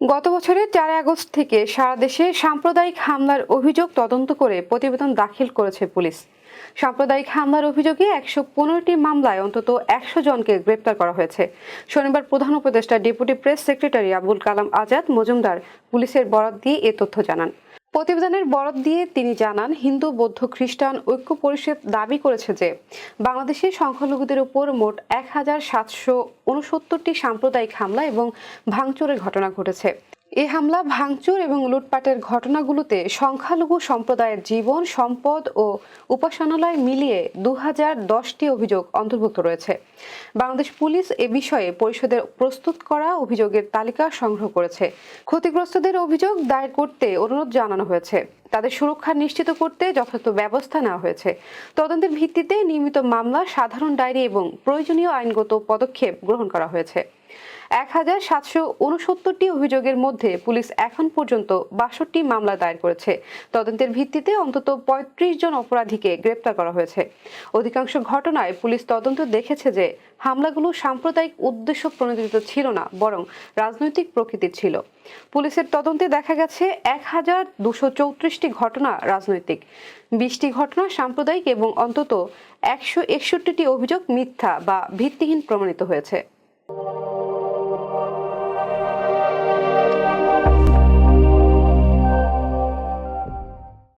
গত বছরের চার আগস্ট থেকে সারা দেশে সাম্প্রদায়িক হামলার অভিযোগ তদন্ত করে প্রতিবেদন দাখিল করেছে পুলিশ। সাম্প্রদায়িক হামলার অভিযোগে একশো পনেরোটি মামলায় অন্তত একশো জনকে গ্রেপ্তার করা হয়েছে। শনিবার প্রধান উপদেষ্টা, deputy press secretary Abul Kalam Azad Majumdar পুলিশের বরাত দিয়ে এ তথ্য জানান। প্রতিবেদনের বরাত দিয়ে তিনি জানান, হিন্দু, বৌদ্ধ, খ্রিস্টান ঐক্য পরিষদ দাবি করেছে যে বাংলাদেশে সংখ্যালঘুদের উপর মোট এক হাজার সাতশো উনসত্তরটি সাম্প্রদায়িক হামলা এবং ভাঙচুরের ঘটনা ঘটেছে। এই হামলা, ভাঙচুর এবং লুটপাটের ঘটনাগুলোতে সংখ্যালঘু সম্প্রদায়ের জীবন, সম্পদ ও উপাসনালয় মিলিয়ে দু হাজার দশটি অভিযোগ অন্তর্ভুক্ত রয়েছে। বাংলাদেশ পুলিশ এ বিষয়ে পরিষদের প্রস্তুত করা অভিযোগের তালিকা সংগ্রহ করেছে। ক্ষতিগ্রস্তদের অভিযোগ দায়ের করতে অনুরোধ জানানো হয়েছে। তাদের সুরক্ষা নিশ্চিত করতে যথাযথ ব্যবস্থা নেওয়া হয়েছে। তদন্তের ভিত্তিতে নিয়মিত মামলা, সাধারণ ডায়েরি এবং প্রয়োজনীয় আইনগত পদক্ষেপ গ্রহণ করা হয়েছে। এক হাজার সাতশো উনসত্তরটি অভিযোগের মধ্যে পুলিশ এখন পর্যন্ত বাষট্টি মামলা দায়ের করেছে। তদন্তের ভিত্তিতে অন্তত পঁয়ত্রিশ জন অপরাধীকে গ্রেপ্তার করা হয়েছে। অধিকাংশ ঘটনায় পুলিশ তদন্ত দেখেছে যে হামলাগুলো সাম্প্রদায়িক উদ্দেশ্য প্রণোদিত ছিল না, বরং রাজনৈতিক প্রকৃতির ছিল। পুলিশের তদন্তে দেখা গেছে এক হাজার দুশো চৌত্রিশটি ঘটনা রাজনৈতিক। বিশটি ঘটনা সাম্প্রদায়িক এবং অন্তত একশো একষট্টিটি অভিযোগ মিথ্যা বা ভিত্তিহীন প্রমাণিত হয়েছে।